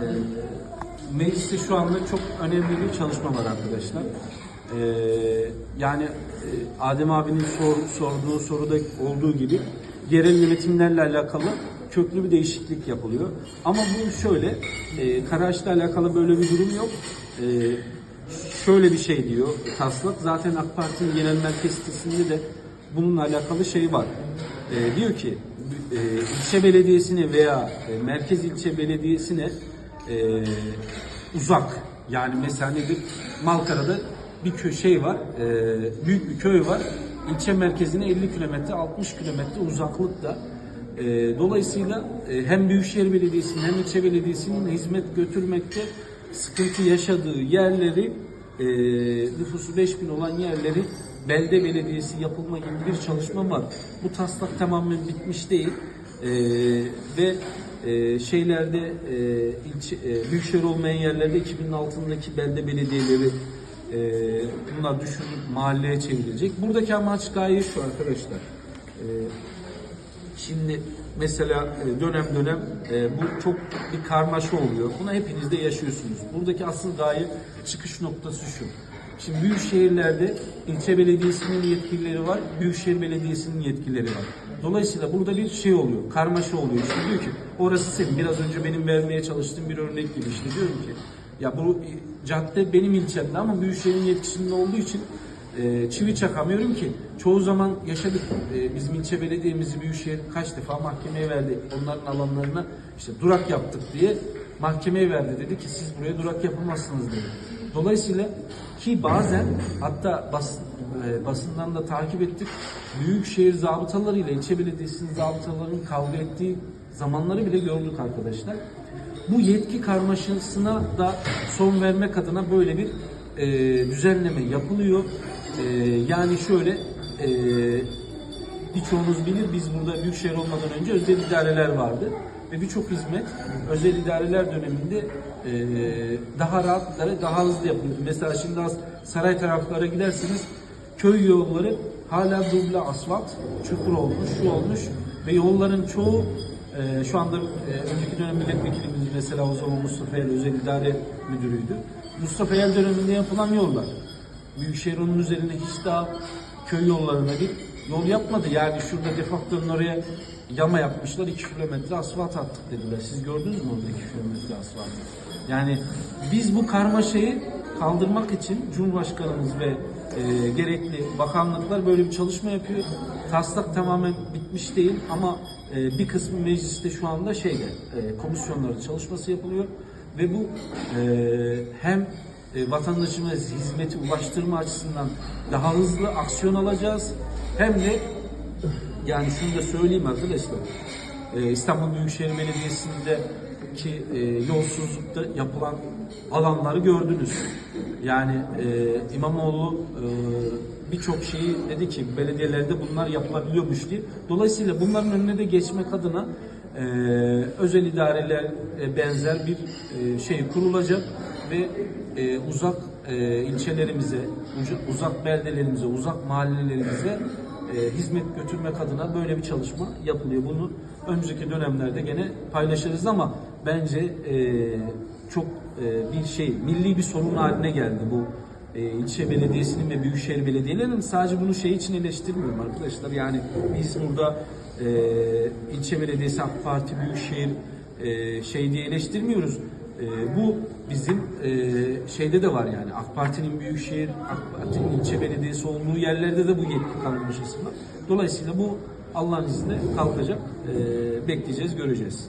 Ee, mecliste şu anda çok önemli bir çalışma var arkadaşlar. Ee, yani e, Adem abinin sor- sorduğu soruda olduğu gibi yerel yönetimlerle alakalı köklü bir değişiklik yapılıyor. Ama bu şöyle, e, Karaağaç'la alakalı böyle bir durum yok. E, şöyle bir şey diyor taslak. Zaten AK Parti'nin genel merkez sitesinde de bununla alakalı şey var. E, diyor ki e, ilçe belediyesine veya e, merkez ilçe belediyesine e, uzak yani mesela nedir? Malkara'da bir şey var, e, büyük bir köy var. İlçe merkezine 50 kilometre, 60 kilometre uzaklıkta. E, dolayısıyla e, hem Büyükşehir Belediyesi'nin hem ilçe belediyesinin hizmet götürmekte sıkıntı yaşadığı yerleri e, nüfusu 5000 olan yerleri belde belediyesi yapılma gibi bir çalışma var. Bu taslak tamamen bitmiş değil. E, ve e, şeylerde e, ilçe, e, büyükşehir olmayan yerlerde 2000'in altındaki belde belediyeleri e, bunlar düşünülüp mahalleye çevrilecek. Buradaki amaç gaye şu arkadaşlar. E, Şimdi mesela e, dönem dönem e, bu çok bir karmaşa oluyor. Bunu hepiniz de yaşıyorsunuz. Buradaki asıl gaye çıkış noktası şu. Şimdi büyük şehirlerde ilçe belediyesinin yetkilileri var, büyükşehir belediyesinin yetkileri var. Dolayısıyla burada bir şey oluyor, karmaşa oluyor. Şimdi diyor ki orası senin. Biraz önce benim vermeye çalıştığım bir örnek gibi işte diyorum ki ya bu cadde benim ilçemde ama büyükşehirin yetkisinde olduğu için e, çivi çakamıyorum ki. Çoğu zaman yaşadık. E, bizim ilçe belediyemizi Büyükşehir kaç defa mahkemeye verdi. Onların alanlarına işte durak yaptık diye mahkemeye verdi. Dedi ki siz buraya durak yapamazsınız dedi. Dolayısıyla ki bazen hatta bas, e, basından da takip ettik. Büyükşehir zabıtaları ile ilçe belediyesinin zabıtalarının kavga ettiği zamanları bile gördük arkadaşlar. Bu yetki karmaşasına da son vermek adına böyle bir e, düzenleme yapılıyor. E, yani şöyle e, birçoğunuz bilir biz burada büyükşehir olmadan önce özel idareler vardı ve birçok hizmet özel idareler döneminde e, daha rahat daha hızlı yapılıyordu. Mesela şimdi az saray taraflara giderseniz köy yolları hala duble asfalt, çukur olmuş, şu olmuş ve yolların çoğu e, şu anda e, önceki dönem milletvekilimiz mesela o zaman Mustafa El özel idare müdürüydü. Mustafa El döneminde yapılan yollar. Büyükşehir onun üzerine hiç daha köy yollarına bir yol yapmadı. Yani şurada defaktörün oraya yama yapmışlar. 2 kilometre asfalt attık dediler. Siz gördünüz mü orada 2 kilometre asfalt? Yani biz bu karmaşayı kaldırmak için Cumhurbaşkanımız ve e, gerekli bakanlıklar böyle bir çalışma yapıyor. Taslak tamamen bitmiş değil ama e, bir kısmı mecliste şu anda şeyde e, komisyonları çalışması yapılıyor ve bu e, hem e, vatandaşımız hizmeti ulaştırma açısından daha hızlı aksiyon alacağız hem de yani şunu da söyleyeyim arkadaşlar. Ee, İstanbul Büyükşehir Belediyesi'ndeki e, yolsuzlukta yapılan alanları gördünüz. Yani e, İmamoğlu e, birçok şeyi dedi ki belediyelerde bunlar yapılabiliyormuş diye. Dolayısıyla bunların önüne de geçmek adına e, özel idareler e, benzer bir e, şey kurulacak ve e, uzak e, ilçelerimize, uzak beldelerimize, uzak mahallelerimize e, hizmet götürmek adına böyle bir çalışma yapılıyor. Bunu önümüzdeki dönemlerde gene paylaşırız ama bence e, çok e, bir şey, milli bir sorun haline geldi bu e, ilçe belediyesinin ve büyükşehir belediyelerinin sadece bunu şey için eleştirmiyorum arkadaşlar. Yani biz burada e, ilçe belediyesi AK Parti büyükşehir e, şey diye eleştirmiyoruz. E, bu bizim e, şeyde de var yani AK Parti'nin büyükşehir, AK Parti'nin ilçe belediyesi olduğu yerlerde de bu yetki karmaşası var. Dolayısıyla bu Allah'ın izniyle kalkacak. E, bekleyeceğiz, göreceğiz.